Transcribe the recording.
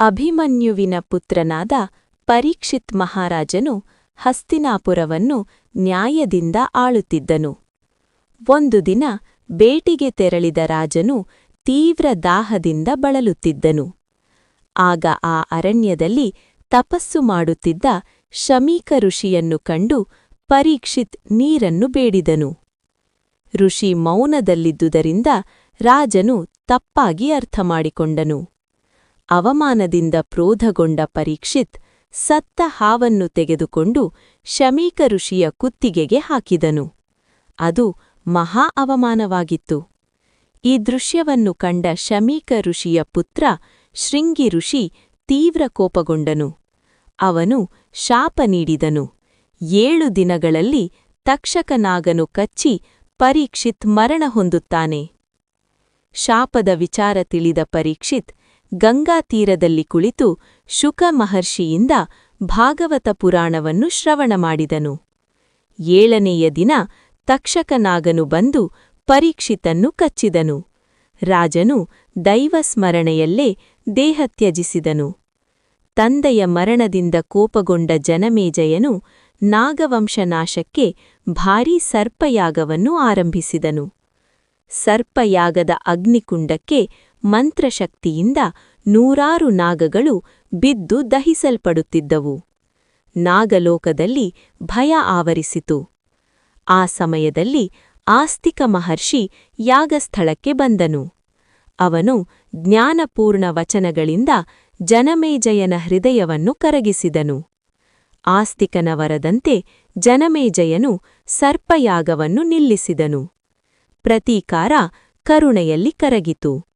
ಅಭಿಮನ್ಯುವಿನ ಪುತ್ರನಾದ ಪರೀಕ್ಷಿತ್ ಮಹಾರಾಜನು ಹಸ್ತಿನಾಪುರವನ್ನು ನ್ಯಾಯದಿಂದ ಆಳುತ್ತಿದ್ದನು. ಒಂದು ದಿನ ಬೇಟಿಗೆ ತೆರಳಿದ ರಾಜನು ತೀವ್ರ ದಾಹದಿಂದ ಬಳಲುತ್ತಿದ್ದನು. ಆಗ ಆ ಅರಣ್ಯದಲ್ಲಿ ತಪಸ್ಸು ಮಾಡುತ್ತಿದ್ದ ಶಮೀಕ ಋಷಿಯನ್ನು ಕಂಡು ಪರೀಕ್ಷಿತ್ ನೀರನ್ನು ಬೇಡಿದನು. ಋಷಿ ಮೌನದಲ್ಲಿದ್ದುದರಿಂದ ರಾಜನು ತಪ್ಪಾಗಿ ಅರ್ಥಮಾಡಿಕೊಂಡನು. ಅವಮಾನದಿಂದ ಕ್ರೋಧಗೊಂಡ ಪರೀಕ್ಷಿತ್ ಸತ್ತ ಹಾವನ್ನು ತೆಗೆದುಕೊಂಡು ಶಮೀಕ ಋಷಿಯ ಕುತ್ತಿಗೆಗೆ ಹಾಕಿದನು. ಅದು ಮಹಾ ಅವಮಾನವಾಗಿತ್ತು. ಈ ದೃಶ್ಯವನ್ನು ಕಂಡ ಶಮೀಕ ಋಷಿಯ ಪುತ್ರ ಶೃಂಗಿ ಋಷಿ ತೀವ್ರ ಕೋಪಗೊಂಡನು. ಅವನು ಶಾಪ ನೀಡಿದನು. ಏಳು ದಿನಗಳಲ್ಲಿ ತಕ್ಷಕನಾಗನು ಕಚ್ಚಿ ಪರೀಕ್ಷಿತ್ ಮರಣ ಹೊಂದುತ್ತಾನೆ. ಶಾಪದ ವಿಚಾರ ತಿಳಿದ ಪರೀಕ್ಷಿತ್ ಗಂಗಾ ತೀರದಲ್ಲಿ ಕುಳಿತು ಶುಕ ಮಹರ್ಷಿಯಿಂದ ಭಾಗವತ ಪುರಾಣವನ್ನು ಶ್ರವಣ ಮಾಡಿದನು. ಏಳನೆಯ ದಿನ ತಕ್ಷಕನಾಗನು ಬಂದು ಪರೀಕ್ಷಿತನ್ನು ಕಚ್ಚಿದನು. ರಾಜನು ದೈವಸ್ಮರಣೆಯಲ್ಲೇ ದೇಹ ತ್ಯಜಿಸಿದನು. ತಂದೆಯ ಮರಣದಿಂದ ಕೋಪಗೊಂಡ ಜನಮೇಜಯನು ನಾಗವಂಶನಾಶಕ್ಕೆ ಭಾರೀ ಸರ್ಪಯಾಗವನ್ನು ಆರಂಭಿಸಿದನು. ಸರ್ಪಯಾಗದ ಅಗ್ನಿಕುಂಡಕ್ಕೆ ಮಂತ್ರಶಕ್ತಿಯಿಂದ ನೂರಾರು ನಾಗಗಳು ಬಿದ್ದು ದಹಿಸಲ್ಪಡುತ್ತಿದ್ದವು. ನಾಗಲೋಕದಲ್ಲಿ ಭಯ ಆವರಿಸಿತು. ಆ ಸಮಯದಲ್ಲಿ ಆಸ್ತಿಕ ಮಹರ್ಷಿ ಯಾಗಸ್ಥಳಕ್ಕೆ ಬಂದನು. ಅವನು ಜ್ಞಾನಪೂರ್ಣ ವಚನಗಳಿಂದ ಜನಮೇಜಯನ ಹೃದಯವನ್ನು ಕರಗಿಸಿದನು. ಆಸ್ತಿಕನ ವರದಂತೆ ಜನಮೇಜಯನು ಸರ್ಪಯಾಗವನ್ನು ನಿಲ್ಲಿಸಿದನು. ಪ್ರತೀಕಾರ ಕರುಣೆಯಲ್ಲಿ ಕರಗಿತು.